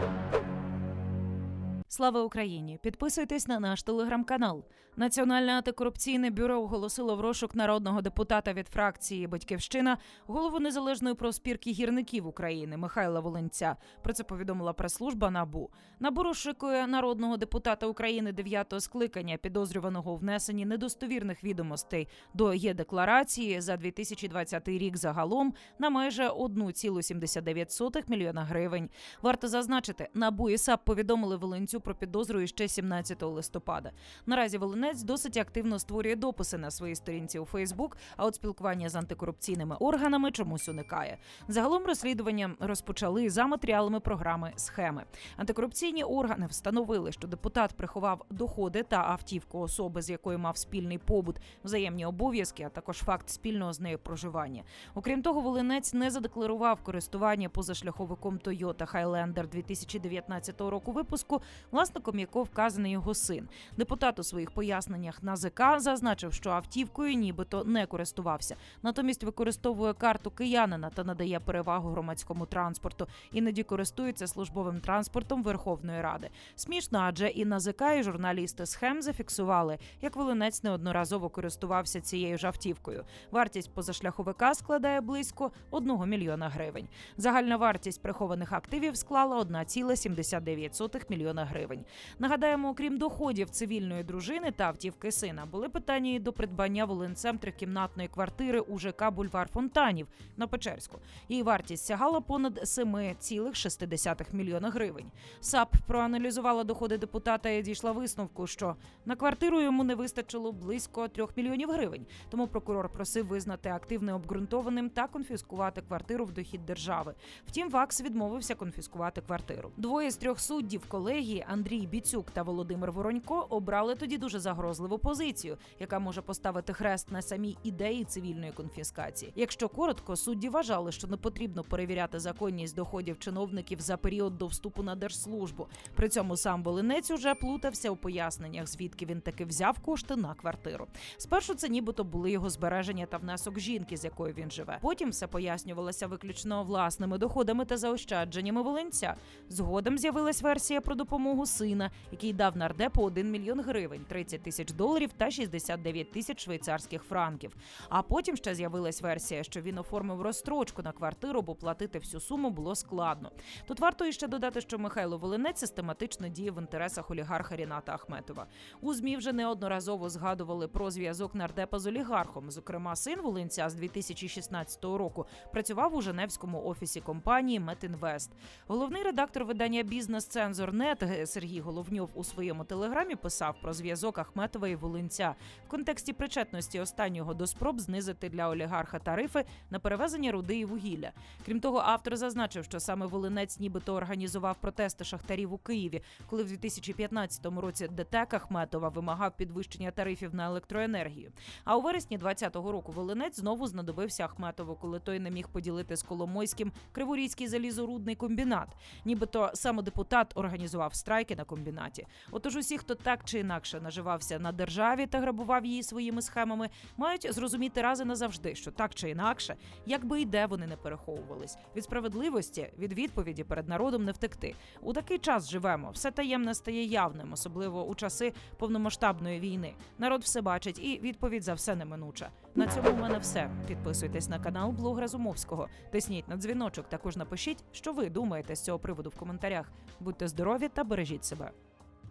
Thank you. Слава Україні! Підписуйтесь на наш телеграм-канал. Національне антикорупційне бюро оголосило в розшук народного депутата від фракції Батьківщина, голову незалежної проспірки гірників України Михайла Волинця. Про це повідомила прес-служба НАБУ. НАБУ розшукує народного депутата України дев'ятого скликання, підозрюваного у внесенні недостовірних відомостей до є декларації за 2020 рік загалом на майже 1,79 мільйона гривень. Варто зазначити, НАБУ і САП повідомили Волинцю про підозру ще 17 листопада. Наразі Волинець досить активно створює дописи на своїй сторінці у Фейсбук, а от спілкування з антикорупційними органами чомусь уникає. Загалом розслідування розпочали за матеріалами програми схеми. Антикорупційні органи встановили, що депутат приховав доходи та автівку особи, з якою мав спільний побут, взаємні обов'язки, а також факт спільного з нею проживання. Окрім того, Волинець не задекларував користування позашляховиком Toyota Highlander 2019 року випуску, власником якого вказаний його син. Депутат у своїх поясненнях на ЗК зазначив, що автівкою нібито не користувався, натомість використовує карту киянина та надає перевагу громадському транспорту. Іноді користується службовим транспортом Верховної Ради. Смішно, адже і на ЗК, і журналісти схем зафіксували, як Волинець неодноразово користувався цією ж автівкою. Вартість позашляховика складає близько 1 мільйона гривень. Загальна вартість прихованих активів склала 1,79 мільйона гривень. Нагадаємо, окрім доходів цивільної дружини та автівки сина, були питання і до придбання волинцем трикімнатної квартири у ЖК Бульвар Фонтанів на Печерську. Її вартість сягала понад 7,6 мільйона гривень. САП проаналізувала доходи депутата і дійшла висновку, що на квартиру йому не вистачило близько 3 мільйонів гривень. Тому прокурор просив визнати актив необґрунтованим та конфіскувати квартиру в дохід держави. Втім, ВАКС відмовився конфіскувати квартиру. Двоє з трьох суддів колегії Андрій Біцюк та Володимир Воронько обрали тоді дуже загрозливу позицію, яка може поставити хрест на самій ідеї цивільної конфіскації. Якщо коротко, судді вважали, що не потрібно перевіряти законність доходів чиновників за період до вступу на держслужбу. При цьому сам Волинець уже плутався у поясненнях, звідки він таки взяв кошти на квартиру. Спершу це нібито були його збереження та внесок жінки, з якою він живе. Потім все пояснювалося виключно власними доходами та заощадженнями Волинця. Згодом з'явилась версія про допомогу сина, який дав нардепу 1 мільйон гривень, 30 тисяч доларів та 69 тисяч швейцарських франків. А потім ще з'явилась версія, що він оформив розстрочку на квартиру, бо платити всю суму було складно. Тут варто іще додати, що Михайло Волинець систематично діє в інтересах олігарха Ріната Ахметова. У змі вже неодноразово згадували про зв'язок нардепа з олігархом. Зокрема, син Волинця з 2016 року працював у Женевському офісі компанії Метінвест. Головний редактор видання Бізнес-цензор.нет Сергій Головньов у своєму телеграмі писав про зв'язок Ахметова і Волинця в контексті причетності останнього до спроб знизити для олігарха тарифи на перевезення руди і вугілля. Крім того, автор зазначив, що саме Волинець нібито організував протести шахтарів у Києві, коли в 2015 році ДТЕК Ахметова вимагав підвищення тарифів на електроенергію. А у вересні 2020 року Волинець знову знадобився Ахметову, коли той не міг поділити з Коломойським Криворізький залізорудний комбінат. Нібито саме депутат організував страйки на комбінаті. Отож, усі, хто так чи інакше наживався на державі та грабував її своїми схемами, мають зрозуміти рази назавжди, що так чи інакше, як би і де вони не переховувались. Від справедливості, від відповіді перед народом не втекти. У такий час живемо. Все таємне стає явним, особливо у часи повномасштабної війни. Народ все бачить, і відповідь за все неминуча. На цьому в мене все. Підписуйтесь на канал Блог Разумовського. Тисніть на дзвіночок. Також напишіть, що ви думаєте з цього приводу в коментарях. Будьте здорові та бережіть себе.